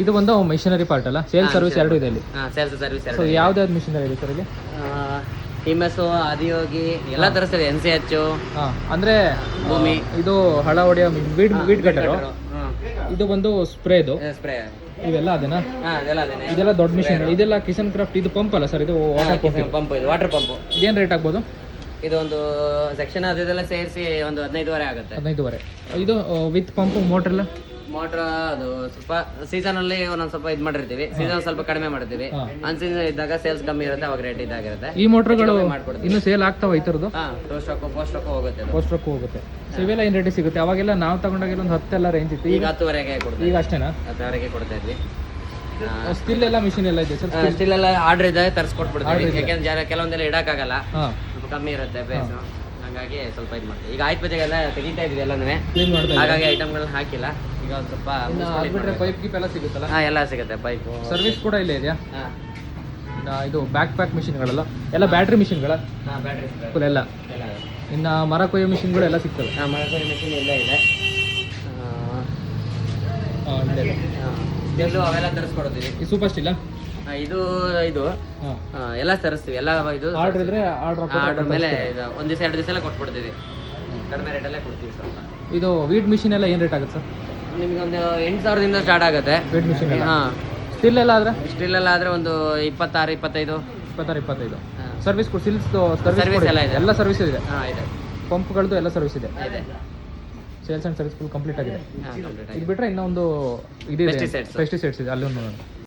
ಇದು ಒಂದು machinery part ಅಲ್ಲ? ಸೇಲ್ ಸರ್ವಿಸ್ ಎರಡು ಇದೆ ಇಲ್ಲಿ ಹಾಂ ಸೇಲ್ಸ್ ಸರ್ವಿಸ್ ಸೊ ಯಾವ್ದಾವ್ದು ಮಿಷನರಿ ಇದೆ ಸರ್ ಇಲ್ಲಿ? ಟಿಮಸ್ಸು ಆದಿಯೋಗಿ ಎಲ್ಲ ತರಿಸ್ತೇವೆ ಎನ್ ಸಿ ಎಚ್ ಅಂದ್ರೆ ಭೂಮಿ. ಇದು ಹಳ ಹೊಡೆಯೋ ವೀಡ್ ವೀಡ್ ಕಟ್ಟರು ಇದು ಬಂದು ಸ್ಪ್ರೇದು? ಸ್ಪ್ರೇ. ಇವೆಲ್ಲ ಅದೇನಾ? ಅದೆಲ್ಲ ಅದೇನೆ. ಇದೆಲ್ಲ ದೊಡ್ಡ ಮಿಷನ್ ಇದೆಲ್ಲ ಕಿಸನ್ ಕ್ರಾಫ್ಟ್ ಇದು ಪಂಪ್ ಅಲ್ಲ ಸರ್? ಇದು ವಾಟರ್ ಪಂಪ್ ಪಂಪ್ ಇದು. ವಾಟರ್ ಪಂಪ್ ಇದೇನು ರೇಟ್ ಆಗ್ಬೋದು? ಇದು ಒಂದು ಸೆಕ್ಷನ್ ಅದೆಲ್ಲ ಸೇರಿಸಿ ಒಂದು ಹದಿನೈದುವರೆ ಆಗುತ್ತೆ. ಹದಿನೈದುವರೆ. ಇದು ವಿತ್ ಪಂಪ್ ಮೋಟರ್ ಎಲ್ಲ? ಮೋಟ್ರ್ ಅದು ಸ್ವಲ್ಪ ಸೀಸನ್ ಅಲ್ಲಿ ಒಂದೊಂದ್ ಸ್ವಲ್ಪ ಇದು ಮಾಡಿರ್ತೀವಿ. ಸೀಸನ್ ಸ್ವಲ್ಪ ಕಡಿಮೆ ಮಾಡಿರ್ತೀವಿ. ಅನ್ ಸೀಸನ್ ಇದ್ದಾಗ ಸೇಲ್ಸ್ ಕಮ್ಮಿ ಇರುತ್ತೆ ಅವಾಗ ರೇಟ್ ಇದಾಗಿರುತ್ತೆ. ಈ ಮೋಟರ್ಗಳು ಕಡಿಮೆ ಮಾಡ್ಕೊಡ್ತೀವಿ. ಇನ್ನು ಸೇಲ್ ಆಗ್ತಾವ ಈ ಹಾ ಹೋಗುತ್ತೆ ಅದು. ಹೋಗುತ್ತೆ. ಸೊ ಇವೆಲ್ಲ ಏನು ರೇಟ್ ಸಿಗುತ್ತೆ? ಅವಾಗೆಲ್ಲ ನಾವು ತಗೊಂಡಾಗೆಲ್ಲ ಒಂದು ಹತ್ತೆಲ್ಲ ರೇಂಜ್ ಇತ್ತು. ಈಗ ಈಗ ಹತ್ತುವರೆಗೆ ಕೊಡ್ತೀವಿ ಈಗ ಅಷ್ಟೇನಾ? ಹತ್ತುವರೆಗೆ ಕೊಡ್ತಾ ಇದ್ವಿ. ಸ್ಟಿಲ್ ಎಲ್ಲ ಮಿಷಿನ್ ಎಲ್ಲ ಇದೆ ಸರ್? ಸ್ಟಿಲ್ ಎಲ್ಲ ಆರ್ಡರ್ ಇದೆ ತರಿಸ್ಕೊಟ್ಬಿಡ್ತೀವಿ. ಯಾಕೆಂದ್ರೆ ಜನ ಕೆಲವೊಂದೆಲ್ಲ ಇಡಕ್ಕಾಗಲ್ಲ. ಹಾಂ. ಕಮ್ಮಿ ಇರುತ್ತೆ ಬೇಸ್ ಹಾಗಾಗಿ ಸ್ವಲ್ಪ ಇದು ಮಾಡ್ತೀವಿ. ಈಗ ಆಯ್ತು ಪೂಜೆಗೆಲ್ಲ ತೆಗಿತಾ ಇದ್ವಿ ಎಲ್ಲನೂ ಕ್ಲೀನ್ ಮಾಡ್ತಾ ಇದ್ದಾರೆ? ಹಾಗಾಗಿ ಐಟಮ್ಗಳನ್ನ ಹಾಕಿಲ್ಲ. ಈಗ ಒಂದು ಸ್ವಲ್ಪ ಬಿಟ್ಟರೆ ಪೈಪ್ ಕೀಪ್ ಎಲ್ಲ ಸಿಗುತ್ತಲ್ಲ? ಹಾಂ ಎಲ್ಲ ಸಿಗುತ್ತೆ. ಪೈಪ್ ಸರ್ವಿಸ್ ಕೂಡ ಇಲ್ಲೇ ಇದೆಯಾ? ಹಾ. ಇದು ಬ್ಯಾಕ್ ಪ್ಯಾಕ್ ಮಿಷಿನ್ಗಳೆಲ್ಲ ಎಲ್ಲ ಬ್ಯಾಟ್ರಿ ಮಿಷಿನ್ಗಳ ಹಾಂ ಬ್ಯಾಟ್ರಿ ಫುಲ್ ಎಲ್ಲ. ಇನ್ನು ಮರ ಕೊಯ್ಯೋ ಮಿಷಿನ್ಗಳು ಎಲ್ಲ ಸಿಗ್ತವೆ. ಮರ ಕೊಯ್ಯೋ ಮಿಷಿನ್ ಎಲ್ಲ ಇದೆ. ಅವೆಲ್ಲ ತರಿಸ್ಕೊಡ್ತೀವಿ ಈ ಸೂಪರ್ ಸ್ಟಿಲ್ಲ ಇದು ಇದು ಎಲ್ಲ ತರಿಸ್ತೀವಿ ಎಲ್ಲ ಇದು ಆರ್ಡರ್ ಇದ್ರೆ ಆರ್ಡ್ರ್ ಆರ್ಡರ್ ಮೇಲೆ ಇದು ಒಂದು ದಿವಸ ಎರಡು ದಿವಸ ಎಲ್ಲ ಕೊಟ್ಬಿಡ್ತೀವಿ. ಕಡಿಮೆ ರೇಟಲ್ಲೇ ಕೊಡ್ತೀವಿ ಸ್ವಲ್ಪ. ಇದು ವೀಡ್ ಮಿಷಿನ್ ಎಲ್ಲ ಏನು ರೇಟ್ ಆಗುತ್ತೆ ಸರ್ ನಿಮ್ಗೆ ಒಂದು ಎಂಟು ಸಾವಿರದಿಂದ ಸ್ಟಾರ್ಟ್ ಆಗುತ್ತೆ. ವೀಡ್ ಮಿಷಿನ್ ಎಲ್ಲ? ಹಾಂ. ಸ್ಟಿಲ್ ಎಲ್ಲ ಆದರೆ? ಸ್ಟಿಲೆಲ್ಲ ಆದರೆ ಒಂದು ಇಪ್ಪತ್ತಾರು ಇಪ್ಪತ್ತೈದು. ಇಪ್ಪತ್ತಾರು ಇಪ್ಪತ್ತೈದು. ಸರ್ವಿಸ್ ಸಿಲ್ಸ್ ಸರ್ವಿಸ್ ಎಲ್ಲ ಇದೆ. ಎಲ್ಲ ಸರ್ವಿಸ್ ಇದೆ. ಹಾಂ ಇದೆ. ಪಂಪ್ಗಳದ್ದು ಎಲ್ಲ ಸರ್ವಿಸ್ ಇದೆ. ಇದೆ. Sales and service full complete ಆಗಿದೆ. ಹಾಂ ಕಂಪ್ಲೀಟ್ ಇದು ಬಿಟ್ಟರೆ ಇನ್ನೊಂದು ಇದೆ. ಪೆಸ್ಟಿಸೈಡ್ಸ್ ಇದೆ. ಅಲ್ಲೂ